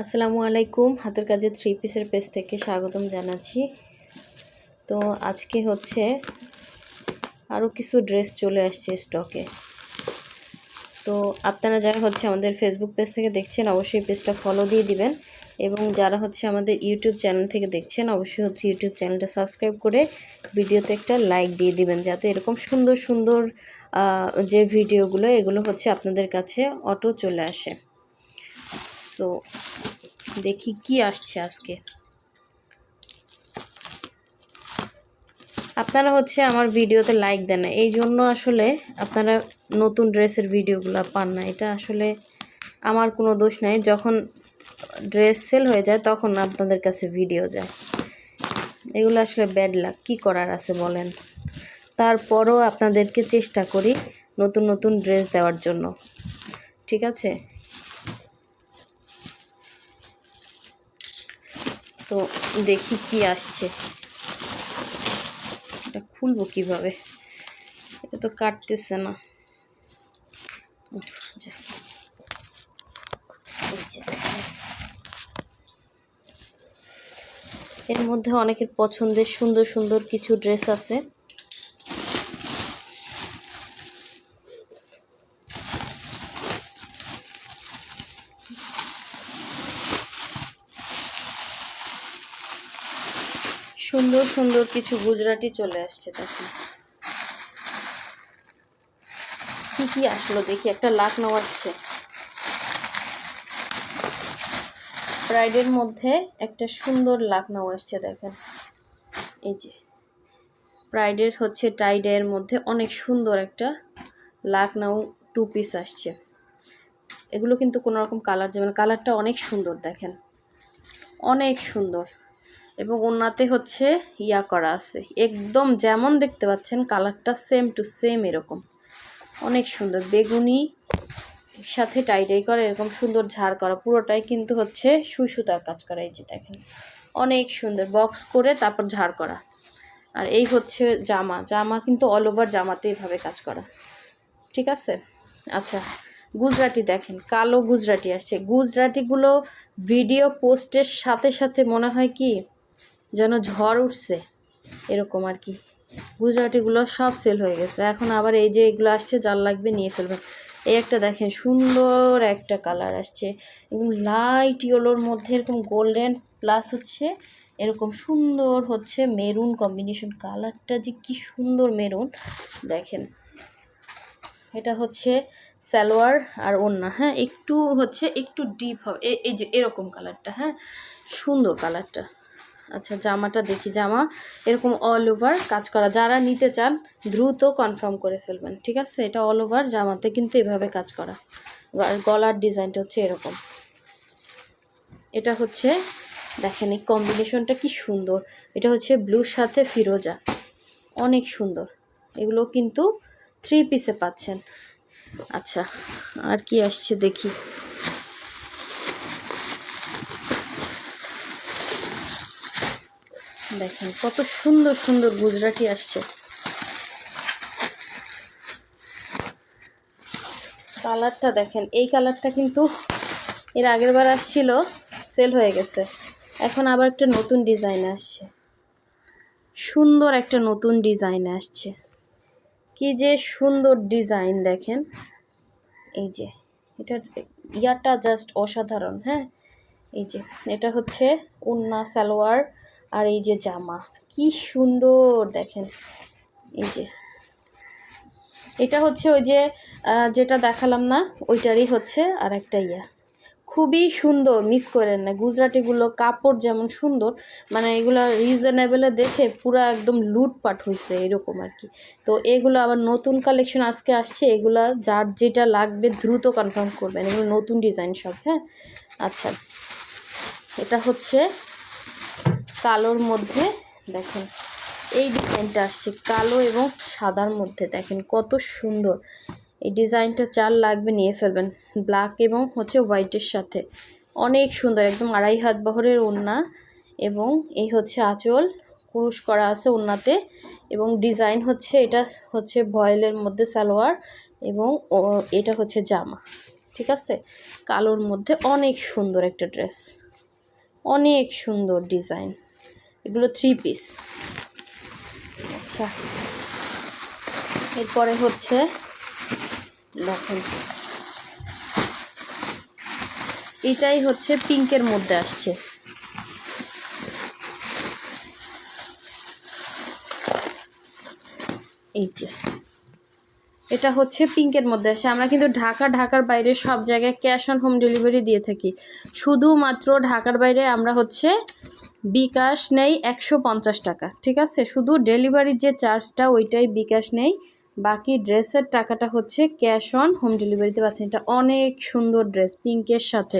আসসালামু আলাইকুম। হাতের কাজে থ্রি পিসের পেজ থেকে স্বাগতম জানাচ্ছি। তো আজকে হচ্ছে আরও কিছু ড্রেস চলে আসছে স্টকে তো আপনারা যারা হচ্ছে আমাদের ফেসবুক পেজ থেকে দেখছেন, অবশ্যই পেজটা ফলো দিয়ে দিবেন এবং যারা হচ্ছে আমাদের ইউটিউব চ্যানেল থেকে দেখছেন, অবশ্যই হচ্ছে ইউটিউব চ্যানেলটা সাবস্ক্রাইব করে ভিডিওতে একটা লাইক দিয়ে দিবেন, যাতে এরকম সুন্দর সুন্দর যে ভিডিওগুলো এগুলো হচ্ছে আপনাদের কাছে অটো চলে আসে। সো দেখি কি আসছে আজকে। আপনারা হচ্ছে আমার ভিডিওতে লাইক দেন না। এই জন্য আসলে আপনারা নতুন ড্রেসের ভিডিওগুলো পান না। এটা আসলে আমার কোনো দোষ নাই। যখন ড্রেস সেল হয়ে যায়, তখন আপনাদের কাছে ভিডিও যায়। এগুলো আসলে ব্যাড লাক কী করার আছে বলেন? তারপরও আপনাদেরকে চেষ্টা করি নতুন নতুন ড্রেস দেওয়ার জন্য। ঠিক আছে? তো দেখি কি আসছে। এটা খুলবো কীভাবে? এটা তো কাটতেছে না। এর মধ্যে অনেকের পছন্দের সুন্দর সুন্দর কিছু ড্রেস আছে। সুন্দর সুন্দর কিছু গুজরাটি চলে আসছে দেখুন কি কি আসলো দেখি, একটা লাকনাও আসছে। ব্রাইডের মধ্যে একটা সুন্দর লাকনাও আসছে, দেখেন। এই যে প্রাইডের হচ্ছে টাইডের মধ্যে অনেক সুন্দর একটা লাকনাও টু পিস আসছে। এগুলো কিন্তু কোনো রকম কালার যাবে না। কালারটা অনেক সুন্দর, দেখেন। অনেক সুন্দর। এবং ওনাতে হচ্ছে ইয়া করা আছে। একদম যেমন দেখতে পাচ্ছেন কালারটা সেম টু সেম এরকম। অনেক সুন্দর। বেগুনি সাথে টাইটাই করা এরকম সুন্দর ঝাড় করা। পুরোটাই কিন্তু হচ্ছে সুই সুতার কাজ করা। এই যে দেখেন, অনেক সুন্দর। বক্স করে তারপর ঝাড় করা। আর এই হচ্ছে জামা। জামা কিন্তু অল ওভার জামাতে এইভাবে কাজ করা। ঠিক আছে? আচ্ছা গুজরাটি দেখেন। কালো গুজরাটি আসছে। গুজরাটিগুলো ভিডিও পোস্টের সাথে সাথে মনে হয় কি যেন ঝড় উঠছে, এরকম আর কি। গুজরাটিগুলো সব সেল হয়ে গেছে। এখন আবার এই যে এগুলো আসছে যার লাগবে, নিয়ে ফেলবেন এই একটা দেখেন, সুন্দর একটা কালার আসছে। এবং লাইট ইয়েলোর মধ্যে এরকম গোল্ডেন প্লাস হচ্ছে। এরকম সুন্দর হচ্ছে মেরুন কম্বিনেশন কালারটা যে কি সুন্দর মেরুন দেখেন। এটা হচ্ছে সালোয়ার আর ওন্না হ্যাঁ? একটু হচ্ছে, একটু ডিপ হবে। এই যে এরকম কালারটা হ্যাঁ? সুন্দর কালারটা আচ্ছা জামাটা দেখি, জামা এরকম অল ওভার কাজ করা। যারা নিতে চান, দ্রুত কনফার্ম করে ফেলবেন, ঠিক আছে? এটা অল ওভার জামাতে কিন্তু এভাবে কাজ করা। গলার ডিজাইনটা হচ্ছে এরকম। এটা হচ্ছে, দেখেন এই কম্বিনেশনটা কি সুন্দর। এটা হচ্ছে ব্লুর সাথে ফিরোজা। অনেক সুন্দর। এগুলো কিন্তু থ্রি পিসে পাচ্ছেন। আচ্ছা আর কি আসছে দেখি। দেখেন, কত সুন্দর সুন্দর গুজরাটি আসছে। কালারটা দেখেন, এই কালারটা কিন্তু এর আগের বার আসছিল, সেল হয়ে গেছে। এখন আবার একটা নতুন ডিজাইন আসছে। সুন্দর একটা নতুন ডিজাইন আসছে। কি যে সুন্দর ডিজাইন দেখেন। এই যে এটার ইয়াটা জাস্ট অসাধারণ হ্যাঁ? এই যে, এটা হচ্ছে উন্না সালোয়ার আর এই যে জামা, কি সুন্দর দেখেন। এই যে, এটা হচ্ছে ওই যে যেটা দেখালাম না, ওইটারই হচ্ছে আর একটা ইয়া। খুবই সুন্দর মিস করেন না। গুজরাটিগুলো কাপড় যেমন সুন্দর মানে এগুলো রিজনেবেলে দেখে পুরো একদম লুটপাট হয়েছে এরকম আর কি। তো এগুলো আবার নতুন কালেকশন আজকে আসছে, এগুলো যার যেটা লাগবে দ্রুত কনফার্ম করবেন। এগুলো নতুন ডিজাইন সব হ্যাঁ? আচ্ছা এটা হচ্ছে কালোর মধ্যে দেখেন, এই ডিজাইনটা আসছে কালো এবং সাদার মধ্যে। দেখেন কত সুন্দর। এই ডিজাইনটা চার লাগবে নিয়ে ফেলবেন ব্ল্যাক এবং হচ্ছে হোয়াইটের সাথে। অনেক সুন্দর, একদম আড়াই হাত বহরের ওড়না এবং এই হচ্ছে আঁচল, কুরুশ করা আছে ওড়নাতে এবং ডিজাইন হচ্ছে, এটা হচ্ছে ভয়েলের মধ্যে সালোয়ার এবং এটা হচ্ছে জামা, ঠিক আছে? কালোর মধ্যে অনেক সুন্দর একটা ড্রেস, অনেক সুন্দর ডিজাইন। এগুলো থ্রি পিস আচ্ছা। এরপরে হচ্ছে, দেখেন। এটাই হচ্ছে পিঙ্কের মধ্যে আসছে। এই যে। এটা হচ্ছে পিঙ্কের মধ্যে আসে। আমরা কিন্তু ঢাকা, ঢাকার বাইরে সব জায়গায় ক্যাশ অন হোম ডেলিভারি দিয়ে থাকি। শুধুমাত্র ঢাকার বাইরে আমরা হচ্ছে বিকাশ নেই একশো পঞ্চাশ টাকা, ঠিক আছে? শুধু ডেলিভারির যে চার্জটা, ওইটাই বিকাশ নেই। বাকি ড্রেসের টাকাটা হচ্ছে ক্যাশ অন হোম ডেলিভারিতে পাচ্ছেন। এটা অনেক সুন্দর ড্রেস, পিঙ্কের সাথে।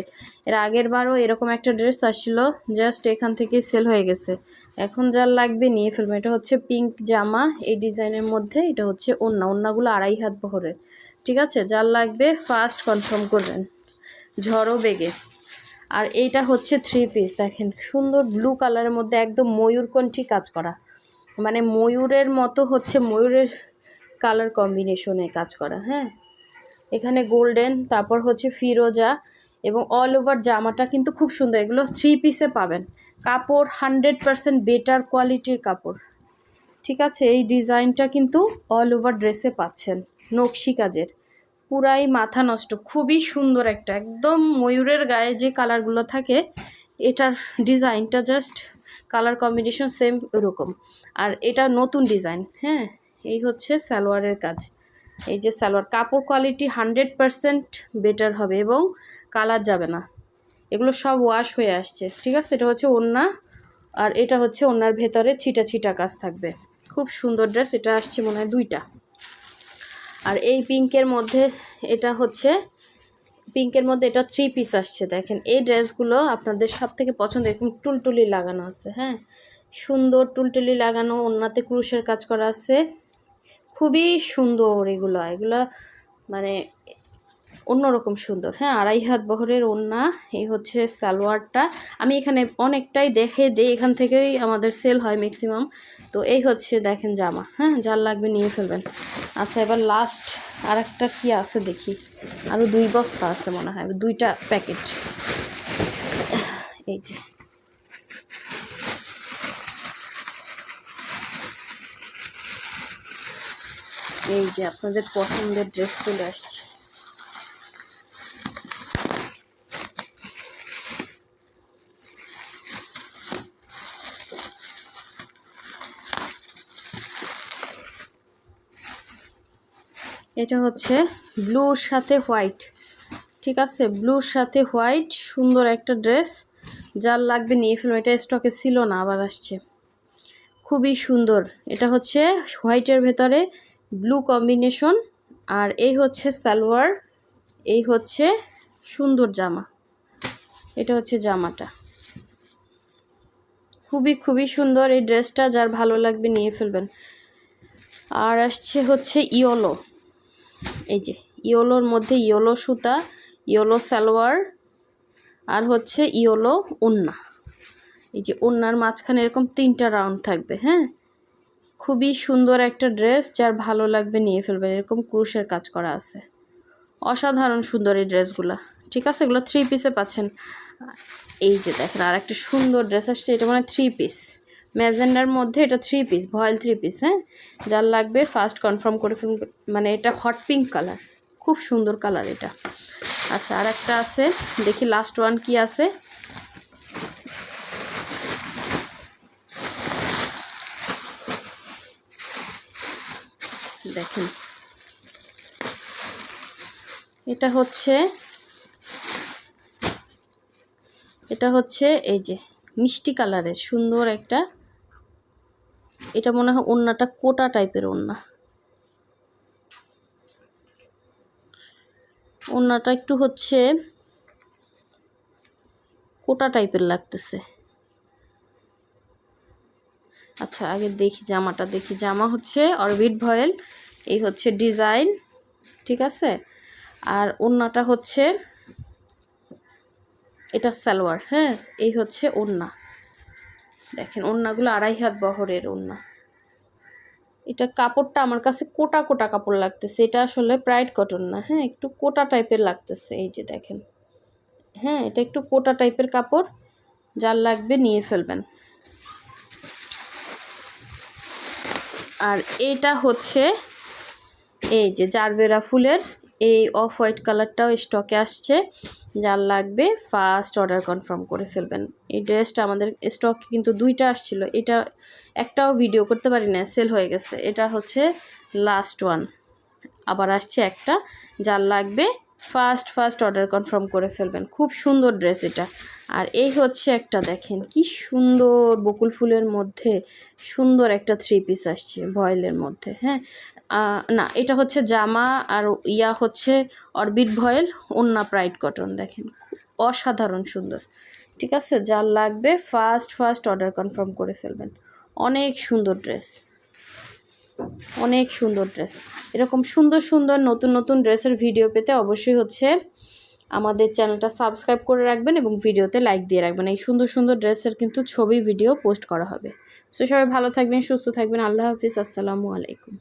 এর আগের বারও এরকম একটা ড্রেস আসছিল, জাস্ট এখান থেকে সেল হয়ে গেছে। এখন যার লাগবে নিয়ে ফেলবেন। এটা হচ্ছে পিঙ্ক জামা, এই ডিজাইনের মধ্যে। এটা হচ্ছে ওন্না ওন্নাগুলো আড়াই হাত বহরের ঠিক আছে? যার লাগবে ফার্স্ট কনফার্ম করবেন। ঝড়ো বেগে। আর এইটা হচ্ছে থ্রি পিস দেখেন। সুন্দর ব্লু কালারের মধ্যে একদম ময়ূরকণ্ঠী কাজ করা। মানে ময়ূরের মতো হচ্ছে ময়ূরের কালার কম্বিনেশনে কাজ করা হ্যাঁ? এখানে গোল্ডেন তারপর হচ্ছে ফিরোজা এবং অল ওভার জামাটা কিন্তু খুব সুন্দর। এগুলো থ্রি পিসে পাবেন। কাপড় হান্ড্রেড পারসেন্ট বেটার কোয়ালিটির কাপড়। ঠিক আছে? এই ডিজাইনটা কিন্তু অল ওভার ড্রেসে পাচ্ছেন, নকশি কাজের। পুরাই মাথা নষ্ট। খুবই সুন্দর একটা, একদম ময়ূরের গায়ে যে কালারগুলো থাকে, এটার ডিজাইনটা জাস্ট কালার কম্বিনেশন সেম ওরকম। আর এটা নতুন ডিজাইন হ্যাঁ? এই হচ্ছে সালোয়ারের কাজ। এই যে সালোয়ার, কাপড় কোয়ালিটি হান্ড্রেড পারসেন্ট বেটার হবে এবং কালার যাবে না। এগুলো সব ওয়াশ হয়ে আসছে, ঠিক আছে? এটা হচ্ছে ওন্না আর এটা হচ্ছে ওনার ভেতরে ছিটা ছিটা কাজ থাকবে। খুব সুন্দর ড্রেস এটা আসছে মনে হয় দুইটা। আর এই পিঙ্কের মধ্যে এটা হচ্ছে, পিঙ্কের মধ্যে এটা থ্রি পিস আসছে, দেখেন। এই ড্রেসগুলো আপনাদের সব থেকে পছন্দ, এরকম টুলটুলি লাগানো আছে হ্যাঁ? সুন্দর টুলটুলি লাগানো ওনাতে ক্রুশের কাজ করা আছে। খুবই সুন্দর এগুলো এগুলো মানে অন্যরকম সুন্দর। হ্যাঁ আড়াই হাত বহরের ওড়না, এই হচ্ছে সালোয়ারটা। আমি এখানে অনেকটাই দেখে দিই, এখান থেকেই আমাদের সেল হয় ম্যাক্সিমাম তো এই হচ্ছে দেখেন জামা হ্যাঁ যার লাগবে নিয়ে ফেলবেন। আচ্ছা এবার লাস্ট আর একটা কী আছে দেখি? আরও দুই বস্তা আছে মনে হয়, দুইটা প্যাকেট এই যে। এই যে, আপনাদের পছন্দের ড্রেস চলে আসছে। এটা হচ্ছে ব্লুর সাথে হোয়াইট, ঠিক আছে? ব্লুর সাথে হোয়াইট, সুন্দর একটা ড্রেস। যার লাগবে নিয়ে ফেলুন, এটা স্টকে ছিল না, আবার আসছে। খুবই সুন্দর। এটা হচ্ছে হোয়াইটের ভেতরে ব্লু কম্বিনেশন, আর এই হচ্ছে সালোয়ার, এই হচ্ছে সুন্দর জামা। এটা হচ্ছে জামাটা। খুবই খুবই সুন্দর এই ড্রেসটা, যার ভালো লাগবে নিয়ে ফেলবেন। আর আসছে হচ্ছে ইয়োলো। এই যে, ইয়োলোর মধ্যে ইয়োলো সুতা, ইয়োলো সালোয়ার, আর হচ্ছে ইয়োলো উন্না। এই যে ওন্নার মাঝখানে এরকম তিনটা রাউন্ড থাকবে হ্যাঁ? খুবই সুন্দর একটা ড্রেস, যার ভালো লাগবে নিয়ে ফেলবেন। এরকম ক্রুশের কাজ করা আছে। অসাধারণ সুন্দর এই ড্রেসগুলো। ঠিক আছে, এগুলো থ্রি পিসে পাচ্ছেন। এই যে দেখেন আর একটা সুন্দর ড্রেস আসছে, এটা মানে থ্রি পিস ম্যাজেন্ডার মধ্যে এটা three piece voile three piece হ্যাঁ? যার লাগবে ফার্স্ট কনফার্ম করে ফেলুন মানে এটা হট পিঙ্ক কালার খুব সুন্দর কালার এটা। আচ্ছা আর একটা আছে, দেখি লাস্ট ওয়ান কি আছে। দেখেন। এটা হচ্ছে এটা হচ্ছে এই যে মিষ্টি কালারের সুন্দর একটা এটা মনে হয় ওড়নাটা কোটা টাইপের ওড়না। ওড়নাটা একটু হচ্ছে কোটা টাইপের লাগতেছে। আচ্ছা আগে দেখি জামাটা, দেখি জামা হচ্ছে অরবিট ভয়েল, এই হচ্ছে ডিজাইন, ঠিক আছে? আর ওড়নাটা হচ্ছে, এটা সালোয়ার হ্যাঁ? এই হচ্ছে ওড়না। দেখেন, ওড়নাগুলো আড়াই হাত বহরের ওড়না। এটা কাপড়টা আমার কাছে কোটা কোটা কাপড় লাগতেছে। এটা আসলে প্রাইড কটন না হ্যাঁ? একটু কোটা টাইপের লাগতেছে, এই যে দেখেন। হ্যাঁ এটা একটু কোটা টাইপের কাপড়, যার লাগবে নিয়ে ফেলবেন। আর এটা হচ্ছে এই যে জারবেরা ফুলের এই অফ হোয়াইট কালারটাও স্টকে আসছে। যার লাগবে ফার্স্ট অর্ডার কনফার্ম করে ফেলবেন। এই ড্রেসটা আমাদের স্টকে কিন্তু দুইটা আসছিল। এটা একটাও ভিডিও করতে পারি না সেল হয়ে গেছে। এটা হচ্ছে লাস্ট ওয়ান আবার আসছে একটা। যার লাগবে ফার্স্ট ফার্স্ট অর্ডার কনফার্ম করে ফেলবেন। খুব সুন্দর ড্রেস এটা। আর এই হচ্ছে একটা দেখেন, কি সুন্দর বকুল ফুলের মধ্যে সুন্দর একটা থ্রি পিস আসছে ভয়েলের মধ্যে হ্যাঁ? না, এটা হচ্ছে জামা আর ইয়া হচ্ছে অরবিট ভয়েল, ওন্না প্রাইড কটন, দেখেন। অসাধারণ সুন্দর। ঠিক আছে? যার লাগবে ফার্স্ট ফার্স্ট অর্ডার কনফার্ম করে ফেলবেন। অনেক সুন্দর ড্রেস। অনেক সুন্দর ড্রেস। এরকম সুন্দর সুন্দর নতুন নতুন ড্রেসের ভিডিও পেতে অবশ্যই হচ্ছে আমাদের চ্যানেলটা সাবস্ক্রাইব করে রাখবেন এবং ভিডিওতে লাইক দিয়ে রাখবেন। এই সুন্দর সুন্দর ড্রেসের কিন্তু ছবি, ভিডিও পোস্ট করা হবে। সো সবাই ভালো থাকবেন, সুস্থ থাকবেন। আল্লাহ হাফিজ। আসসালামু আলাইকুম।